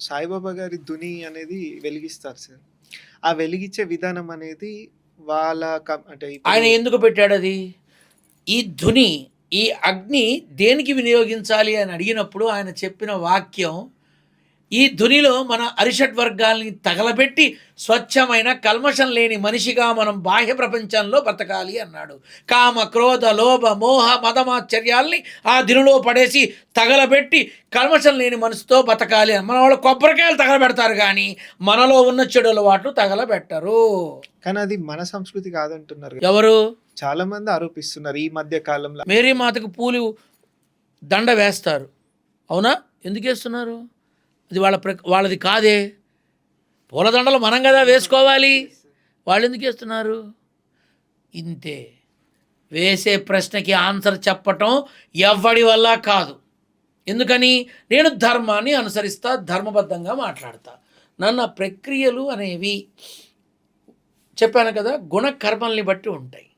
సాయిబాబా గారి ధుని అనేది వెలిగిస్తారు సార్. ఆ వెలిగించే విధానం అనేది వాళ్ళ కం అంటే ఇప్పుడు ఆయన ఎందుకు పెట్టాడు అది ఈ ధుని ఈ అగ్ని దేనికి వినియోగించాలి అని అడిగినప్పుడు ఆయన చెప్పిన వాక్యం ఈ ధునిలో మన అరిషట్ వర్గాల్ని తగలబెట్టి స్వచ్ఛమైన కల్మషం లేని మనిషిగా మనం బాహ్య ప్రపంచంలో బ్రతకాలి అన్నాడు. కామ క్రోధ లోభ మోహ మదమాశ్చర్యాల్ని ఆ ధునిలో పడేసి తగలబెట్టి కల్మషం లేని మనసుతో బతకాలి అని. మన వాళ్ళు కొబ్బరికాయలు తగలబెడతారు కానీ మనలో ఉన్న చెడు అలవాట్లు తగలబెట్టరు. కానీ అది మన సంస్కృతి కాదంటున్నారు కదా. ఎవరు? చాలా మంది ఆరోపిస్తున్నారు ఈ మధ్య కాలంలో. మేరీ మాతకు పూలు దండ వేస్తారు. అవునా? ఎందుకు వేస్తున్నారు? అది వాళ్ళ ప్ర వాళ్ళది కాదే. పూలదండలు మనం కదా వేసుకోవాలి. వాళ్ళు ఎందుకు వేస్తున్నారు? ఇంతే. వేసే ప్రశ్నకి ఆన్సర్ చెప్పటం ఎవ్వడి వల్ల కాదు. ఎందుకని? నేను ధర్మాన్ని అనుసరిస్తా ధర్మబద్ధంగా మాట్లాడతా. నన్న ప్రక్రియలు అనేవి చెప్పాను కదా గుణకర్మల్ని బట్టి ఉంటాయి.